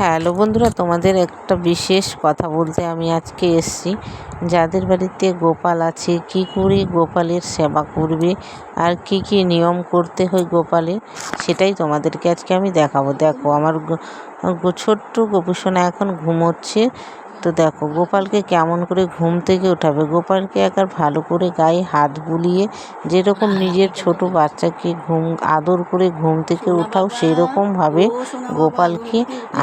Hello বন্ধুরা, তোমাদের একটা বিশেষ কথা বলতে আমি আজকে এসছি। যাদের বাড়িতে গোপাল আছে, কি করে গোপালের সেবা করবে আর কি কি নিয়ম করতে হয় গোপালে সেটাই তোমাদেরকে আজকে আমি দেখাবো। দেখো, আমার ছোট্ট গোপুসোনা এখন ঘুমোচ্ছে। তো দেখো, গোপালকে কেমন করে ঘুম থেকে উঠাবে গোপালকে একবার ভালো করে গায়ে হাত বুলিয়ে যেরকম নিজের ছোট বাচ্চাকে ঘুম, আদর করে ঘুম থেকে উঠাও সেই রকমভাবে গোপালকে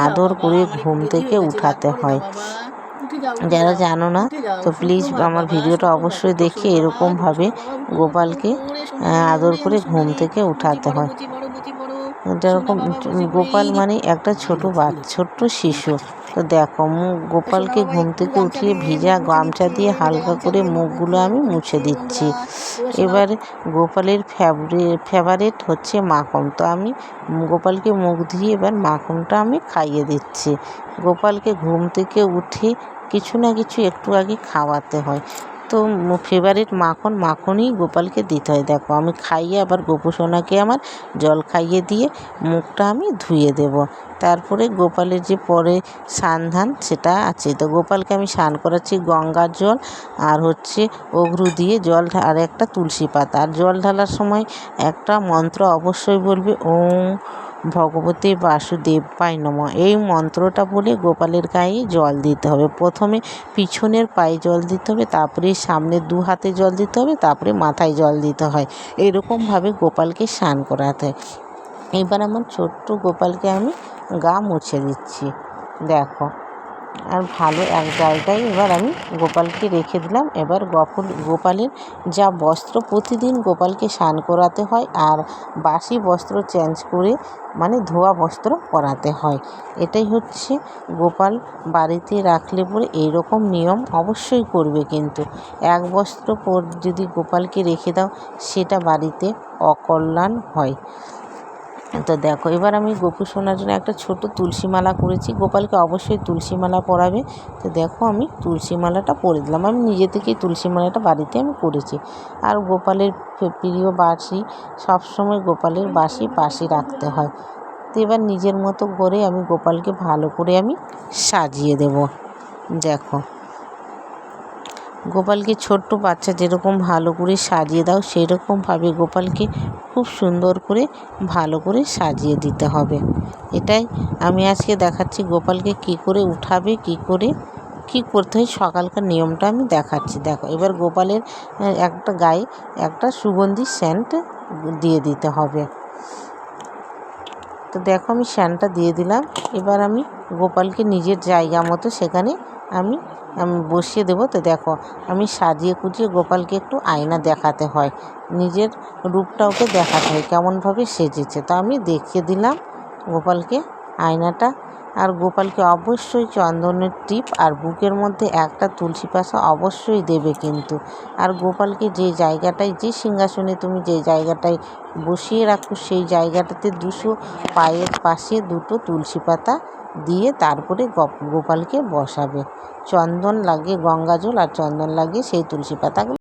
আদর করে ঘুম থেকে উঠাতে হয়। যারা জানো না, তো প্লিজ আমার ভিডিওটা অবশ্যই দেখে এরকমভাবে গোপালকে আদর করে ঘুম থেকে উঠাতে হয়। যেরকম গোপাল মানে একটা ছোট বাচ্চা ছোট্ট শিশু। তো দেখো, মুখ গোপালকে ঘুম থেকে উঠিয়ে ভিজা গামছা দিয়ে হালকা করে মুখগুলো আমি মুছে দিচ্ছি। এবার গোপালের ফেভারিট ফেভারেট হচ্ছে মাখন। তো আমি গোপালকে মুখ দিয়ে এবার মাখনটা আমি খাইয়ে দিচ্ছি। গোপালকে ঘুম থেকে উঠে কিছু না কিছু একটু আগে খাওয়াতে হয়। তো ফেভারিট মাখন মাখনই গোপালকে দিতে হয়। দেখো, আমি খাইয়ে আবার গোপুসোনাকে আমার জল খাইয়ে দিয়ে মুখটা আমি ধুয়ে দেব। তারপরে গোপালের যে পরে স্নান ধান সেটা আছে। তো গোপালকে আমি স্নান করাচ্ছি গঙ্গার জল আর হচ্ছে অঘ্রু দিয়ে জল আর একটা তুলসী পাতা। আর জল ঢালার সময় একটা মন্ত্র অবশ্যই বলবে, ওম ভগবতী বাসুদেব বাসুদেবায় নম। এই মন্ত্রটা বলে গোপালের গায়ে জল দিতে হবে। প্রথমে পিছনের পায়ে জল দিতে হবে, তারপরে সামনে দু হাতে জল দিতে হবে, তারপরে মাথায় জল দিতে হয়। এরকমভাবে গোপালকে স্নান করাতে হয়। এবার আমার ছোট্ট গোপালকে আমি গা মুছে দিচ্ছি। দেখো। আর ভালো এক জায়গায় এবার আমি গোপালকে রেখে দিলাম। এবার গপল, গোপালের যা বস্ত্র প্রতিদিন গোপালকে স্নান করাতে হয় আর বাসি বস্ত্র চেঞ্জ করে মানে ধোয়া বস্ত্র পরাতে হয়। এটাই হচ্ছে গোপাল বাড়িতে রাখলে পরে এইরকম নিয়ম অবশ্যই করবে কিন্তু। এক বস্ত্র পর যদি গোপালকে রেখে দাও, সেটা বাড়িতে অকল্যাণ হয়। তো দেখো, এবার আমি গোপু সোনার জন্য একটা ছোট তুলসী মালা করেছি গোপালকে অবশ্যই তুলসী মালা পরাবে। তো দেখো, আমি তুলসী মালাটা পরে দিলাম। আমি নিজে থেকেই তুলসী মালাটা বাড়িতে আমি করেছি আর গোপালের প্রিয় বাসি সবসময় গোপালের বাসি পাশে রাখতে হয়। তো এবার নিজের মতো করে আমি গোপালকে ভালো করে আমি সাজিয়ে দেব। দেখো। গোপালকে ছোট্ট বাচ্চা যেরকম ভালো করে সাজিয়ে দাও সেই রকমভাবে গোপালকে খুব সুন্দর করে ভালো করে সাজিয়ে দিতে হবে। এটাই আমি আজকে দেখাচ্ছি গোপালকে কি করে উঠাবে, কি করে, কি করতে হয়, সকালকার নিয়মটা আমি দেখাচ্ছি। দেখো, এবার গোপালের একটা গায়ে একটা সুগন্ধি সেন্ট দিয়ে দিতে হবে। তো দেখো আমি স্যানটা দিয়ে দিলাম। এবার আমি গোপালকে নিজের জায়গা মতো সেখানে আমি আমি বসিয়ে দেবো। তো দেখো, আমি সাজিয়ে কুচিয়ে গোপালকে একটু আয়না দেখাতে হয়। নিজের রূপটা ওকে দেখাতে হয়, কেমনভাবে সেজেছে। তা আমি দেখিয়ে দিলাম গোপালকে। আয়নাটা। আর গোপালকে অবশ্যই চন্দনের টিপ আর বুকের মধ্যে একটা তুলসী পাশা অবশ্যই দেবে কিন্তু। আর গোপালকে যে জায়গাটায়, যে সিংহাসনে তুমি যে জায়গাটায় বসিয়ে রাখো, সেই জায়গাটাতে দুশো পায়ের পাশে দুটো তুলসী পাতা দিয়ে তারপরে গোপালকে বসাবে। চন্দন লাগে গঙ্গা জল আর চন্দন লাগিয়ে সেই তুলসী পাতাগুলো।